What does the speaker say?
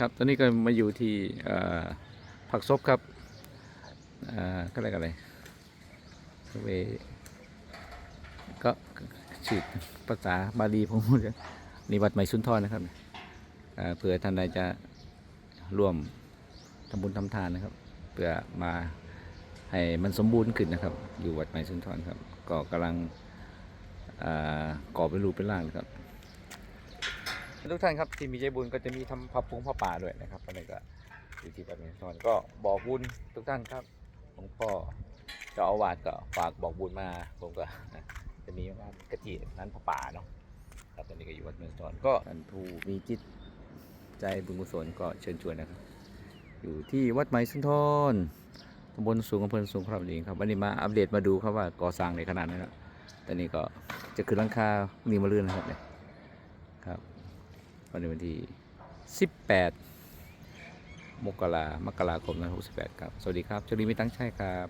ครับตอนนี้ก็มาอยู่ที่ผักซบครับอ่อก็อะไรกันเลยเวก็ชื่อภาษาบาลีผมพูดนี่วัดใหม่สุนทรนะครับเผื่อท่านใดจะร่วมทำบุญทำทานนะครับเพื่อมาให้มันสมบูรณ์ขึ้นนะครับ อยู่วัดใหม่สุนทรครับ ก็กำลังเอ่อก่อเป็นรูปเป็นร่างนะครับ ทุกท่านครับที่มีใจบุญก็จะมีทำผ้าปุงผ้าป่าด้วยนะครับอันนี้ก็อยู่ที่วัดเมนทอนก็บอกบุญทุกท่านครับหลวงพ่อเจ้าอาวาสก็ฝากบอกบุญมาผมก็จะมีงานกะทินนั้นผ้าป่าเนาะครับตอนนี้ก็อยู่วัดเมนทอนก็ท่านผู้มีจิตใจบุญกุศลก็เชิญชวนนะครับ อยู่ที่วัดใหม่สุนทรตำบลสูงอำเภอสูงพระบุรีครับวันนี้มาอัปเดตมาดูครับว่าก่อสร้างในขนาดนั้นแล้วตอนนี้ก็จะขึ้นหลังคามีมาเรื่อนนะครับเนี่ยครับ วันนี้วันที่ 18 มกรามกราคม2568 ครับ สวัสดีครับโชคดีไม่ตั้งใช่ครับ